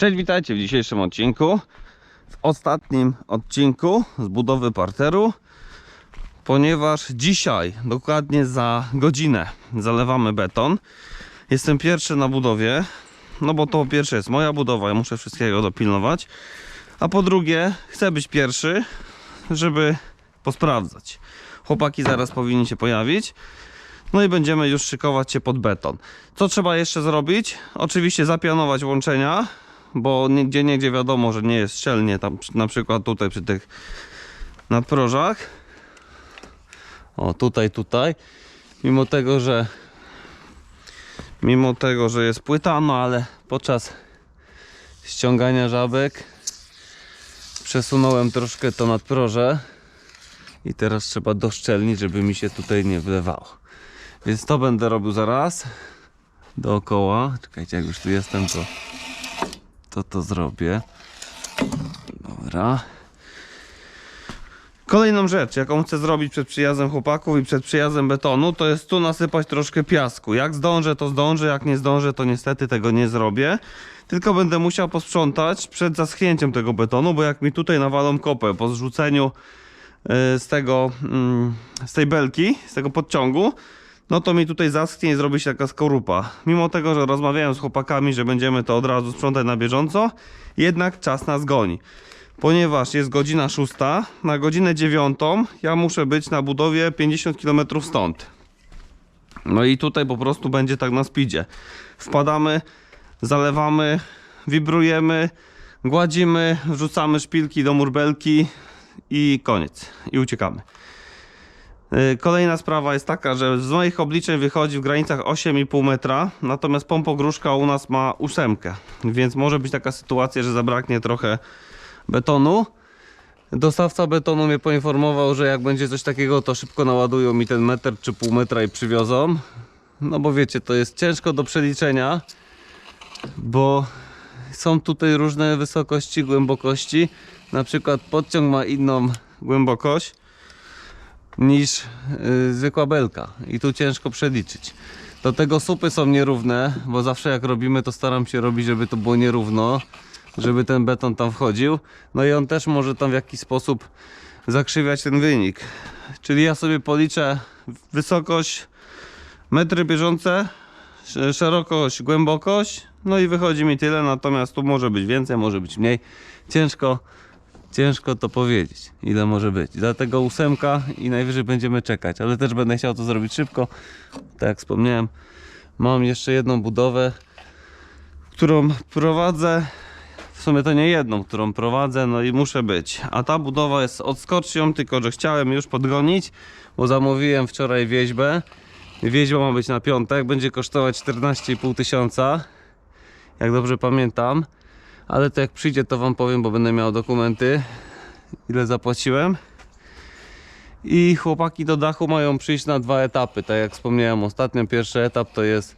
Cześć, witajcie w dzisiejszym odcinku. W ostatnim odcinku z budowy parteru, ponieważ dzisiaj, dokładnie za godzinę, zalewamy beton. Jestem pierwszy na budowie, no bo to pierwsze jest moja budowa, ja muszę wszystkiego dopilnować. A po drugie, chcę być pierwszy, żeby posprawdzać. Chłopaki zaraz powinni się pojawić. No i będziemy już szykować się pod beton. Co trzeba jeszcze zrobić? Oczywiście zapianować łączenia, bo nigdzie, niegdzie wiadomo, że nie jest szczelnie, tam na przykład tutaj przy tych nadprożach. O, tutaj, tutaj. Mimo tego, że mimo tego, że jest płyta, no ale podczas ściągania żabek przesunąłem troszkę to nadproże i teraz trzeba doszczelnić, żeby mi się tutaj nie wlewało. Więc to będę robił zaraz dookoła. Czekajcie, jak już tu jestem, to to, to zrobię. Dobra. Kolejną rzecz, jaką chcę zrobić przed przyjazdem chłopaków i przed przyjazdem betonu, to jest tu nasypać troszkę piasku. Jak zdążę, to zdążę, jak nie zdążę, to niestety tego nie zrobię. Tylko będę musiał posprzątać przed zaschnięciem tego betonu, bo jak mi tutaj nawalą kopę po zrzuceniu y, z tego, mm, z tej belki, z tego podciągu, no to mi tutaj zaschnie i zrobi się taka skorupa. Mimo tego, że rozmawiałem z chłopakami, że będziemy to od razu sprzątać na bieżąco, jednak czas nas goni. Ponieważ jest godzina 6, na godzinę 9 ja muszę być na budowie 50 km stąd. No i tutaj po prostu będzie tak na speedzie. Wpadamy, zalewamy, wibrujemy, gładzimy, wrzucamy szpilki do murbelki i koniec. I uciekamy. Y, Kolejna sprawa jest taka, że z moich obliczeń wychodzi w granicach 8,5 metra, natomiast pompogróżka u nas ma ósemkę, więc może być taka sytuacja, że zabraknie trochę betonu. Dostawca betonu mnie poinformował, że jak będzie coś takiego, to szybko naładują mi ten metr czy pół metra i przywiozą. No bo wiecie, to jest ciężko do przeliczenia, bo są tutaj różne wysokości, głębokości. Na przykład podciąg ma inną głębokość niż yy, zwykła belka i tu ciężko przeliczyć. Do tego supy są nierówne, bo zawsze jak robimy to staram się robić, żeby to było nierówno, żeby ten beton tam wchodził. No i on też może tam w jakiś sposób zakrzywiać ten wynik. Czyli ja sobie policzę wysokość, metry bieżące, sz- szerokość, głębokość, no i wychodzi mi tyle, natomiast tu może być więcej, może być mniej. Ciężko Ciężko to powiedzieć, ile może być. Dlatego ósemka i najwyżej będziemy czekać, ale też będę chciał to zrobić szybko. Tak jak wspomniałem, mam jeszcze jedną budowę, którą prowadzę. W sumie to nie jedną, którą prowadzę, no i muszę być. A ta budowa jest odskocznią, tylko że chciałem już podgonić, bo zamówiłem wczoraj wieźbę. Wieźba ma być na piątek, będzie kosztować 14,5 tysiąca, jak dobrze pamiętam. Ale to jak przyjdzie, to wam powiem, bo będę miał dokumenty, ile zapłaciłem. I chłopaki do dachu mają przyjść na dwa etapy. Tak jak wspomniałem ostatnio, pierwszy etap to jest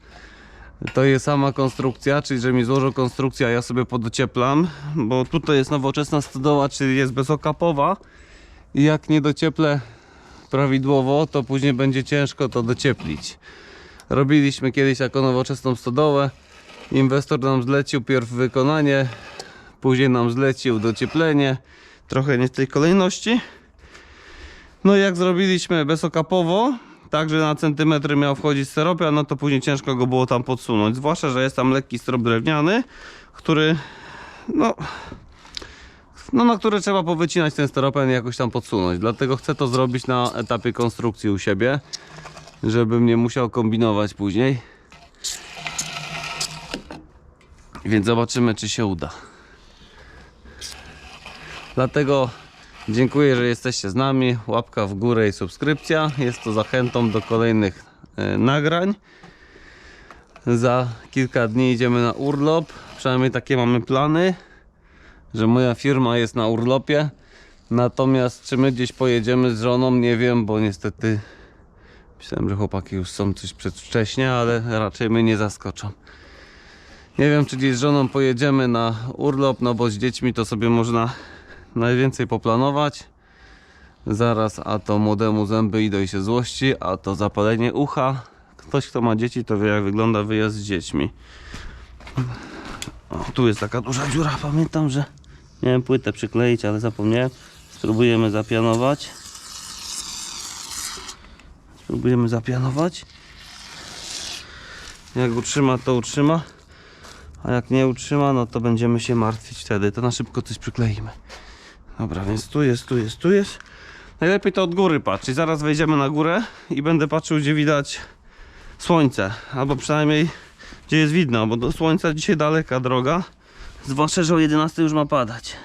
to jest sama konstrukcja, czyli że mi złożą konstrukcję, a ja sobie podocieplam, bo tutaj jest nowoczesna stodoła, czyli jest bezokapowa i jak nie docieplę prawidłowo, to później będzie ciężko to docieplić. Robiliśmy kiedyś jako nowoczesną stodołę. Inwestor nam zlecił pierw wykonanie, później nam zlecił docieplenie. Trochę nie w tej kolejności. No i jak zrobiliśmy bezokapowo, tak że na centymetry miał wchodzić steropia, no to później ciężko go było tam podsunąć. Zwłaszcza, że jest tam lekki strop drewniany, który no, no na który trzeba powycinać ten steropian i jakoś tam podsunąć. Dlatego chcę to zrobić na etapie konstrukcji u siebie, żebym nie musiał kombinować później. Więc zobaczymy, czy się uda. Dlatego dziękuję, że jesteście z nami. Łapka w górę i subskrypcja. Jest to zachętą do kolejnych e, nagrań. Za kilka dni idziemy na urlop. Przynajmniej takie mamy plany, że moja firma jest na urlopie. Natomiast czy my gdzieś pojedziemy z żoną, nie wiem, bo niestety myślałem, że chłopaki już są coś przedwcześnie, ale raczej mnie nie zaskoczą. Nie wiem, czy gdzieś z żoną pojedziemy na urlop, no bo z dziećmi to sobie można najwięcej poplanować. Zaraz, a to młodemu zęby idą i się złości, a to zapalenie ucha. Ktoś, kto ma dzieci, to wie, jak wygląda wyjazd z dziećmi. O, tu jest taka duża dziura. Pamiętam, że miałem płytę przykleić, ale zapomniałem. Spróbujemy zapianować. Spróbujemy zapianować. Jak utrzyma, to utrzyma. A jak nie utrzyma, no to będziemy się martwić wtedy. To na szybko coś przykleimy. Dobra, więc tu jest, tu jest, tu jest. Najlepiej to od góry patrzeć. Zaraz wejdziemy na górę i będę patrzył, gdzie widać słońce. Albo przynajmniej gdzie jest widno, bo do słońca dzisiaj daleka droga. Zwłaszcza, że o 11 już ma padać.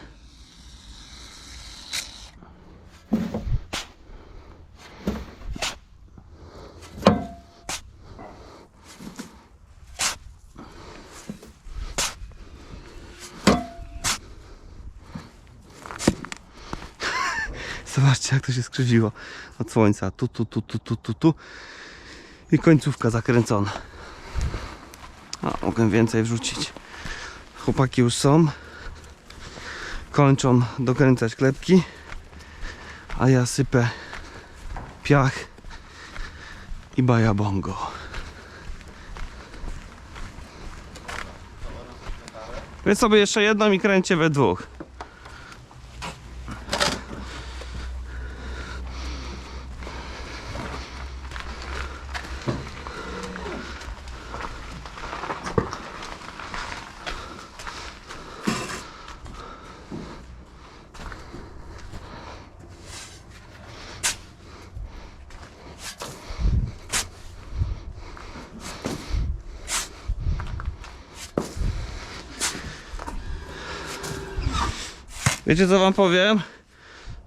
Zobaczcie, jak to się skrzywiło od słońca. Tu, tu, tu, tu, tu, tu, tu. I końcówka zakręcona. A, mogę więcej wrzucić. Chłopaki już są. Kończą dokręcać klepki. A ja sypę piach i baja bongo. Wy sobie jeszcze jedną i kręcie we dwóch. Wiecie co wam powiem?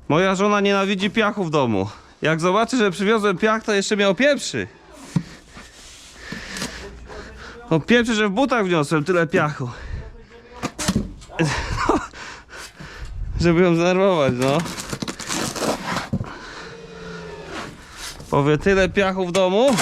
Moja żona nienawidzi piachu w domu. Jak zobaczy, że przywiozłem piach, to jeszcze miał pieprzy. No pieprzy, że w butach wniosłem tyle piachu. Żeby ją zdenerwować, no. Powie tyle piachu w domu.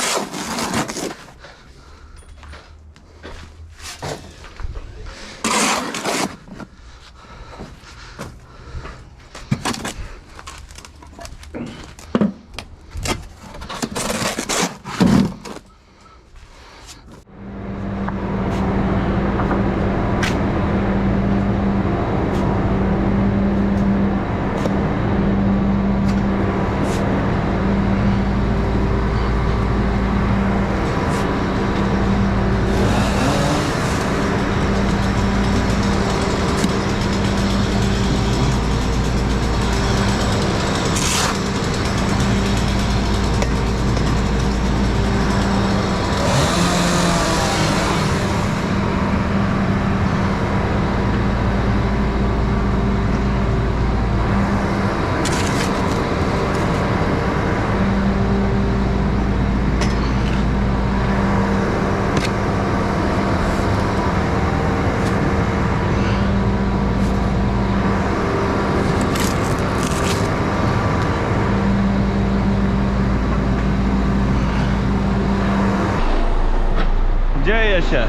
Dzieje się.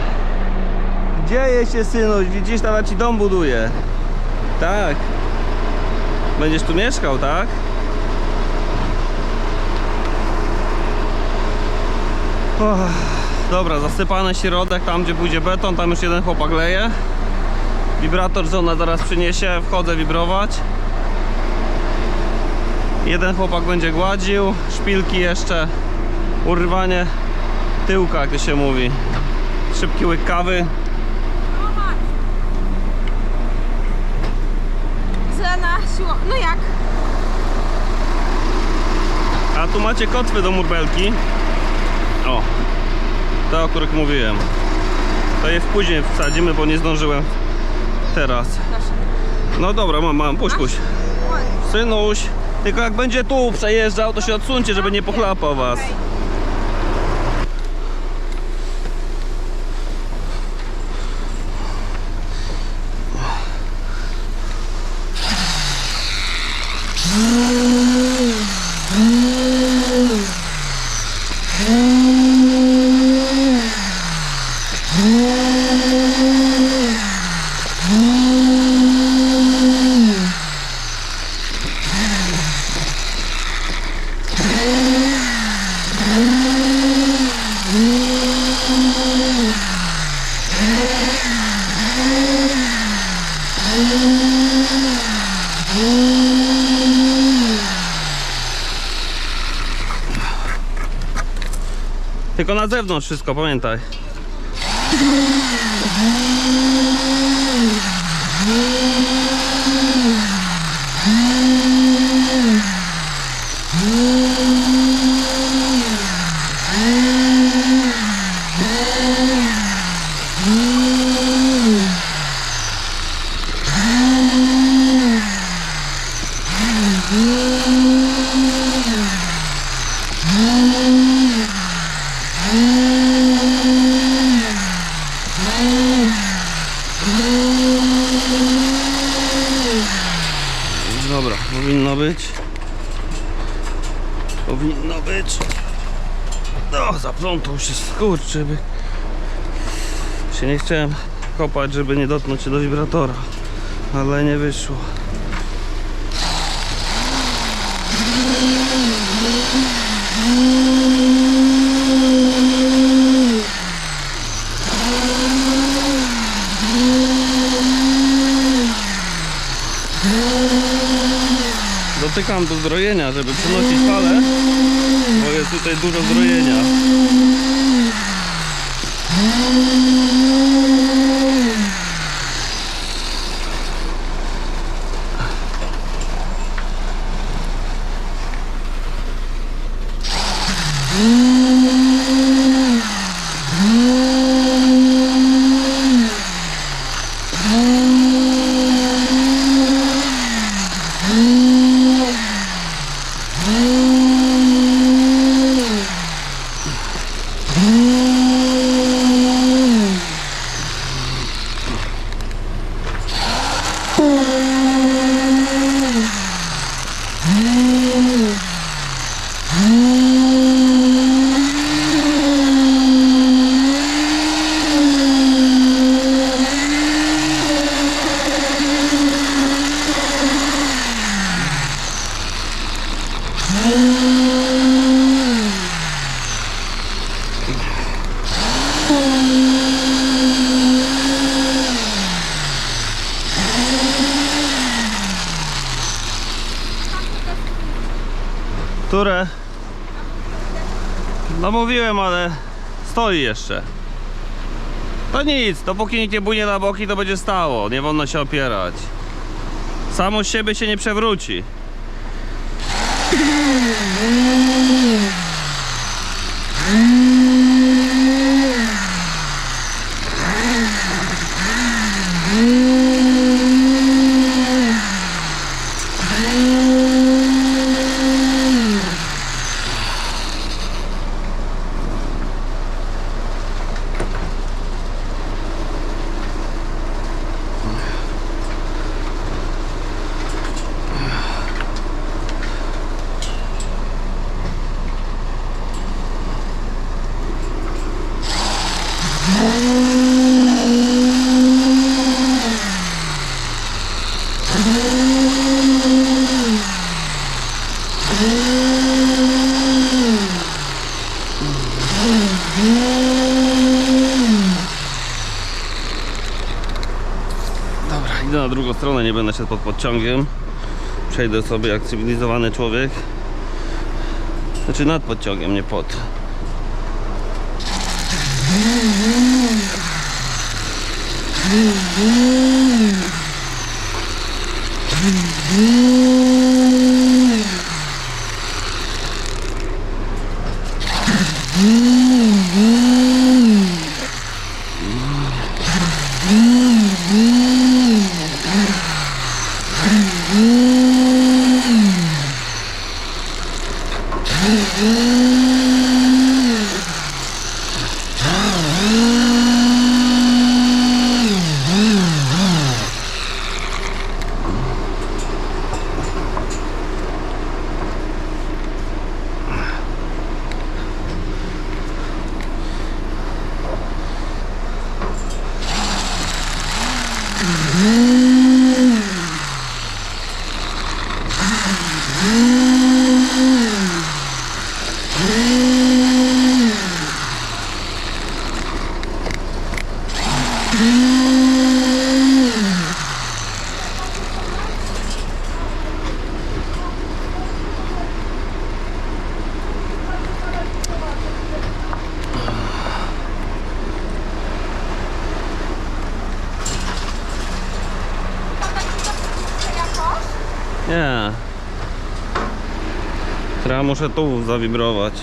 Dzieje się, synuś. Widzisz, nawet ci dom buduje. Tak. Będziesz tu mieszkał, tak? Och, dobra, zasypany środek, tam gdzie pójdzie beton, tam już jeden chłopak leje. Wibrator żona zaraz przyniesie, wchodzę wibrować. Jeden chłopak będzie gładził, szpilki jeszcze, urwanie tyłka, jak to się mówi. Szybki łyk kawy. Siło. No jak? A tu macie kotwy do murbelki. O, te o których mówiłem. To je w później wsadzimy, bo nie zdążyłem teraz. No dobra, mam, mam, puść, puść. Synuś, tylko jak będzie tu przejeżdżał, to się odsuńcie, żeby nie pochlapał was. Zewnątrz wszystko, pamiętaj. Dobra, powinno być. Powinno być. No, zaplątał się skurczyby. Się nie chciałem kopać, żeby nie dotknąć się do wibratora, ale nie wyszło. Dotykam do zdrojenia, żeby przenosić falę, jest tutaj dużo zdrojenia. Które? No mówiłem, ale stoi jeszcze. To nic, dopóki nikt nie bujnie na boki, to będzie stało. Nie wolno się opierać. Samo z siebie się nie przewróci. jeszcze pod podciągiem. Przejdę sobie jak cywilizowany człowiek. Znaczy nad podciągiem, nie pod. Mm-hmm. muszę tu zawibrować.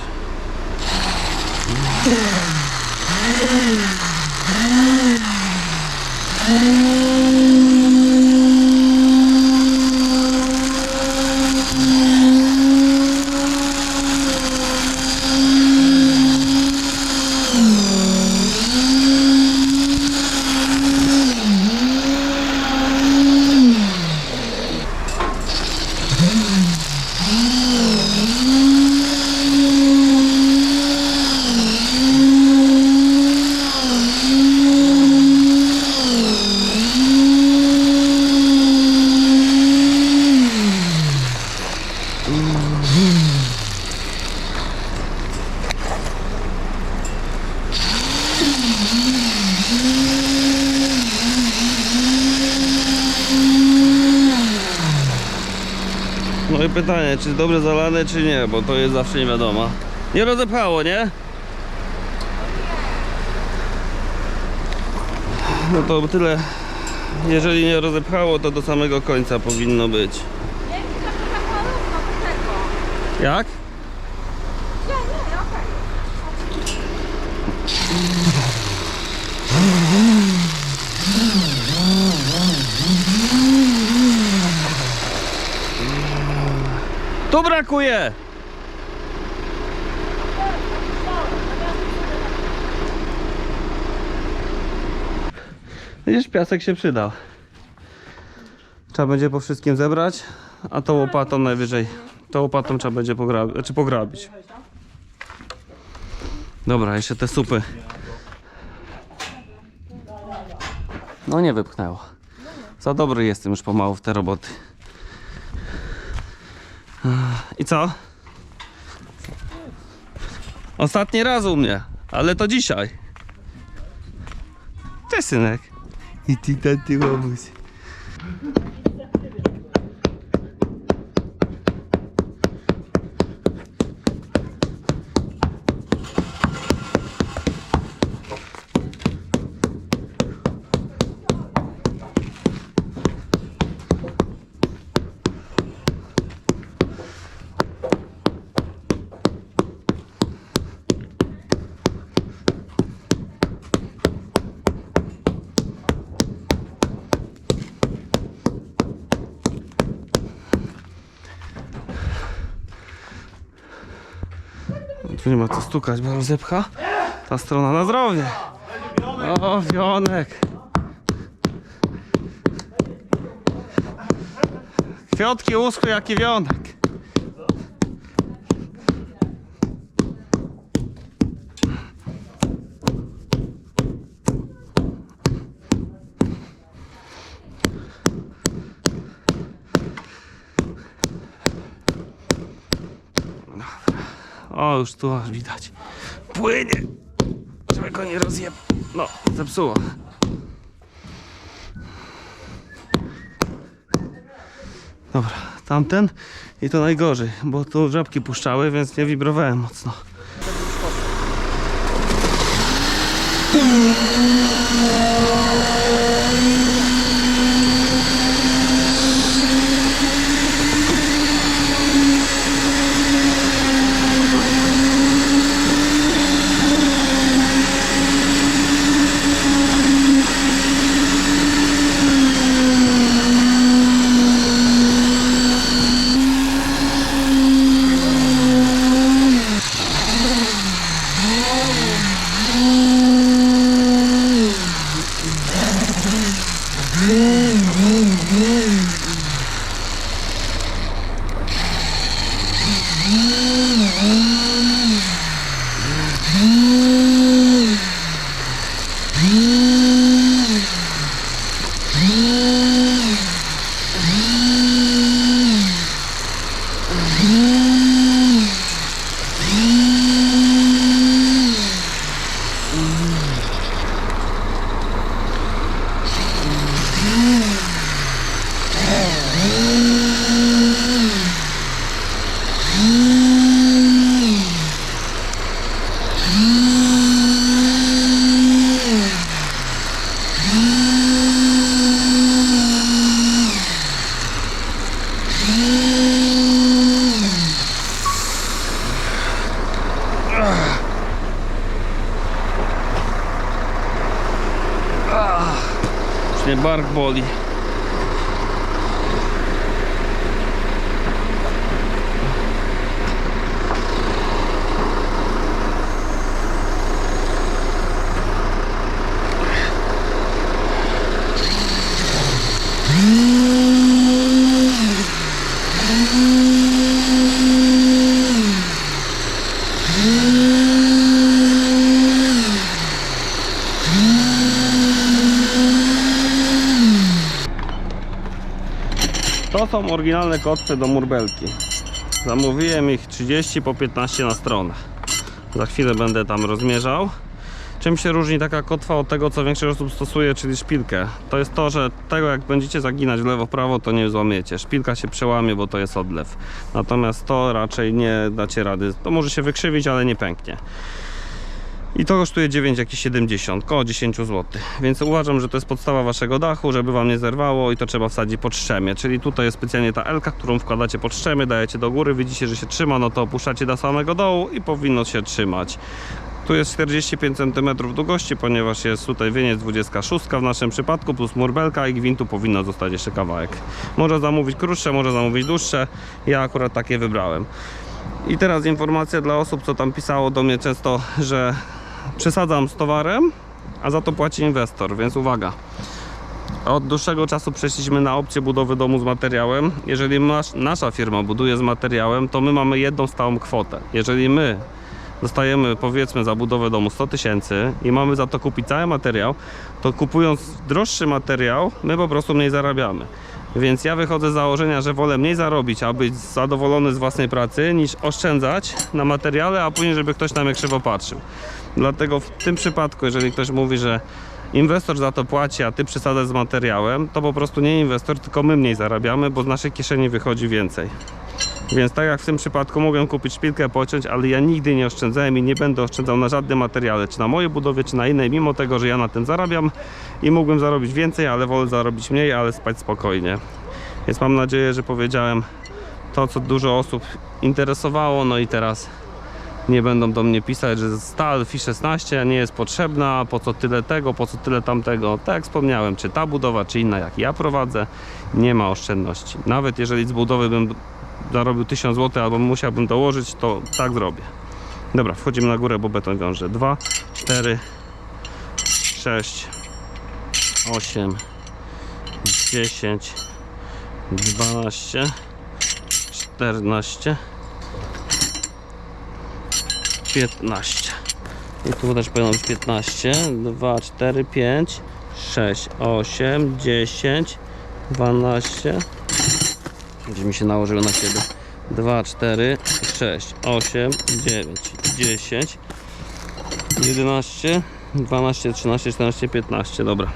No i pytanie, czy dobre zalane, czy nie, bo to jest zawsze nie wiadomo. Nie rozepchało, nie? No to tyle. Jeżeli nie rozepchało, to do samego końca powinno być. Tego. Jak? Nie, nie, okej. Tu brakuje! Widzisz, piasek się przydał. Trzeba będzie po wszystkim zebrać, a tą łopatą najwyżej. Tą łopatą trzeba będzie pograbić, znaczy pograbić. Dobra, jeszcze te supy. No nie wypchnęło. Za dobry jestem już pomału w te roboty. I co? Ostatni raz u mnie, ale to dzisiaj. Cześć synek. I ty taty łamuś. Tu nie ma co stukać, bo rozepcha. Ta strona na zdrowie. O, wionek. Kwiatki uschły jak i wionek. O, już tu aż widać. Płynie. Żeby go nie rozjeb... No, zepsuło. Dobra, tamten i to najgorzej, bo tu żabki puszczały, więc nie wibrowałem mocno. うんうんうん Bark Body. To są oryginalne kotwy do murbelki. Zamówiłem ich 30 po 15 na stronę. Za chwilę będę tam rozmierzał. Czym się różni taka kotwa od tego, co większość osób stosuje, czyli szpilkę? To jest to, że tego jak będziecie zaginać w lewo, w prawo, to nie złamiecie. Szpilka się przełamie, bo to jest odlew. Natomiast to raczej nie dacie rady. To może się wykrzywić, ale nie pęknie. I to kosztuje 9,70, około 10 zł. Więc uważam, że to jest podstawa waszego dachu, żeby wam nie zerwało i to trzeba wsadzić pod szczemię. Czyli tutaj jest specjalnie ta elka, którą wkładacie pod szczemię, dajecie do góry, widzicie, że się trzyma, no to opuszczacie do samego dołu i powinno się trzymać. Tu jest 45 cm długości, ponieważ jest tutaj wieniec 26 w naszym przypadku, plus murbelka i gwintu powinno zostać jeszcze kawałek. Można zamówić krótsze, można zamówić dłuższe. Ja akurat takie wybrałem. I teraz informacja dla osób, co tam pisało do mnie często, że przesadzam z towarem, a za to płaci inwestor, więc uwaga. Od dłuższego czasu przeszliśmy na opcję budowy domu z materiałem. Jeżeli nasza firma buduje z materiałem, to my mamy jedną stałą kwotę. Jeżeli my dostajemy powiedzmy za budowę domu 100 tysięcy i mamy za to kupić cały materiał, to kupując droższy materiał, my po prostu mniej zarabiamy. Więc ja wychodzę z założenia, że wolę mniej zarobić, a być zadowolony z własnej pracy, niż oszczędzać na materiale, a później, żeby ktoś na mnie krzywo patrzył. Dlatego w tym przypadku, jeżeli ktoś mówi, że inwestor za to płaci, a ty przesadzasz z materiałem, to po prostu nie inwestor, tylko my mniej zarabiamy, bo z naszej kieszeni wychodzi więcej. Więc tak jak w tym przypadku mogłem kupić szpilkę, pociąć, ale ja nigdy nie oszczędzałem i nie będę oszczędzał na żadnym materiale, czy na mojej budowie, czy na innej, mimo tego, że ja na tym zarabiam i mógłbym zarobić więcej, ale wolę zarobić mniej, ale spać spokojnie. Więc mam nadzieję, że powiedziałem to, co dużo osób interesowało, no i teraz nie będą do mnie pisać, że stal FI 16 nie jest potrzebna, po co tyle tego, po co tyle tamtego. Tak jak wspomniałem, czy ta budowa, czy inna, jak ja prowadzę, nie ma oszczędności. Nawet jeżeli z budowy bym zarobił 1000 zł albo musiałbym dołożyć, to tak zrobię. Dobra, wchodzimy na górę, bo beton wiąże. 2, 4, 6, 8, 10, 12, 14, 15. I tu też powinno być 15. 2, 4, 5, 6, 8, 10, 12. Gdzie mi się nałożyło na siebie. 2, 4, 6, 8, 9, 10, 11, 12, 13, 14, 15. Dobra.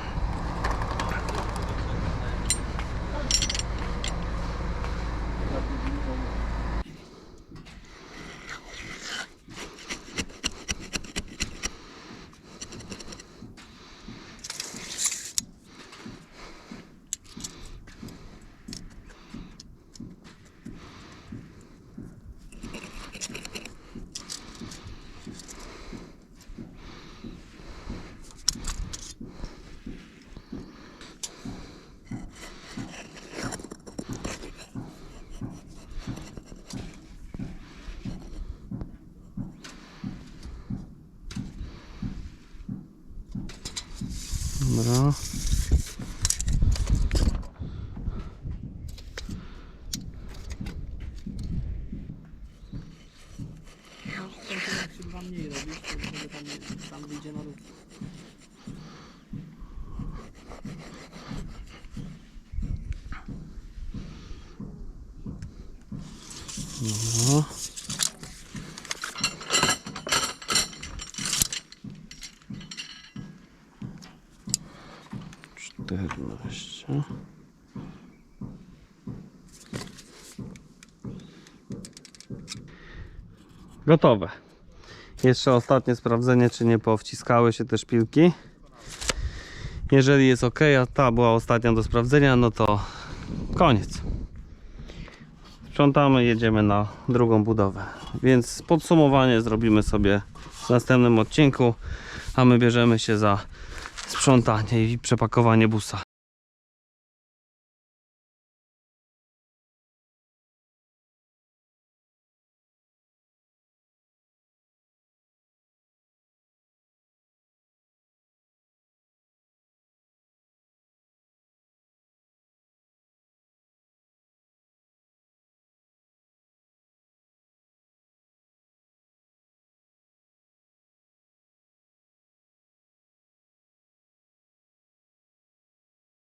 Dobra. się dwa mniej robić, to żeby tam, tam wyjdzie na równo. No. Czternaście. Gotowe. Jeszcze ostatnie sprawdzenie, czy nie powciskały się te szpilki. Jeżeli jest ok, a ta była ostatnia do sprawdzenia, no to koniec sprzątamy, jedziemy na drugą budowę. Więc podsumowanie zrobimy sobie w następnym odcinku, a my bierzemy się za sprzątanie i przepakowanie busa.